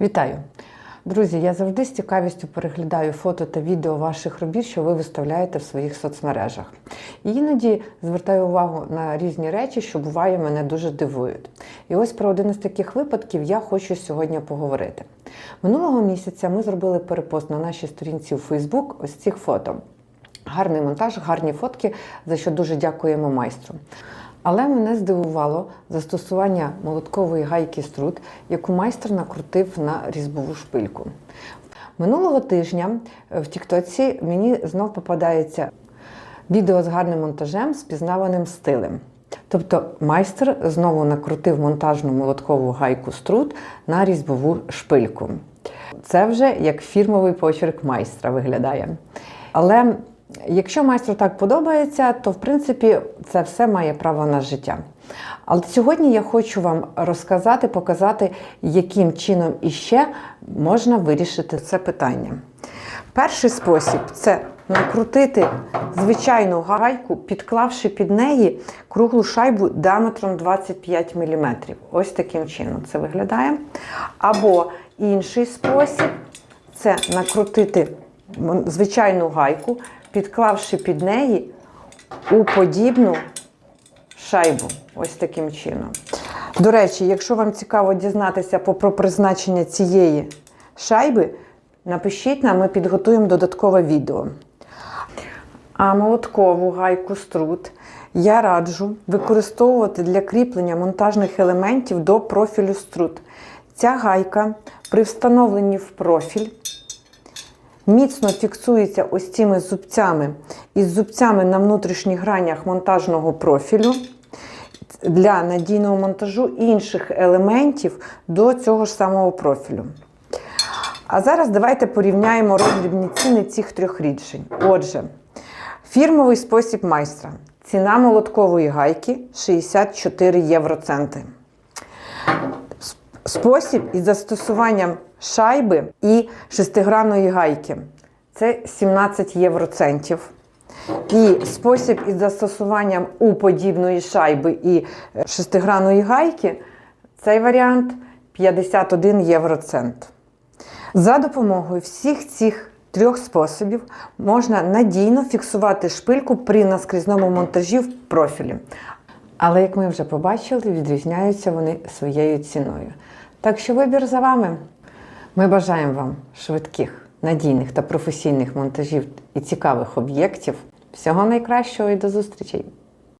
Вітаю! Друзі, я завжди з цікавістю переглядаю фото та відео ваших робіт, що ви виставляєте в своїх соцмережах. І іноді звертаю увагу на різні речі, що буває, мене дуже дивують. І ось про один із таких випадків я хочу сьогодні поговорити. Минулого місяця ми зробили перепост на нашій сторінці у Фейсбук ось цих фото. Гарний монтаж, гарні фотки, за що дуже дякуємо майстру. Але мене здивувало застосування молоткової гайки струт, яку майстер накрутив на різьбову шпильку. Минулого тижня в Тіктоці мені знов попадається відео з гарним монтажем з пізнаваним стилем. Тобто майстер знову накрутив монтажну молоткову гайку струт на різьбову шпильку. Це вже як фірмовий почерк майстра виглядає. Але Якщо майстру так подобається, то в принципі це все має право на життя. Але сьогодні я хочу вам розказати, показати, яким чином іще можна вирішити це питання. Перший спосіб це накрутити звичайну гайку, підклавши під неї круглу шайбу діаметром 25 мм. Ось таким чином це виглядає. Або інший спосіб це накрутити звичайну гайку підклавши під неї у подібну шайбу. Ось таким чином. До речі, якщо вам цікаво дізнатися про призначення цієї шайби, напишіть нам, ми підготуємо додаткове відео. А молоткову гайку струт я раджу використовувати для кріплення монтажних елементів до профілю струт. Ця гайка при встановленні в профіль міцно фіксується ось цими зубцями із зубцями на внутрішніх гранях монтажного профілю для надійного монтажу інших елементів до цього ж самого профілю. А зараз давайте порівняємо роздрібні ціни цих трьох рішень. Отже, фірмовий спосіб майстра. Ціна молоткової гайки 64 євроценти. Спосіб із застосуванням шайби і шестигранної гайки. Це 17 євроцентів. І спосіб із застосуванням у подібної шайби і шестигранної гайки цей варіант 51 євроцент. За допомогою всіх цих трьох способів можна надійно фіксувати шпильку при наскрізному монтажі в профілі. Але, як ми вже побачили, відрізняються вони своєю ціною. Так що вибір за вами. Ми бажаємо вам швидких, надійних та професійних монтажів і цікавих об'єктів. Всього найкращого і до зустрічей!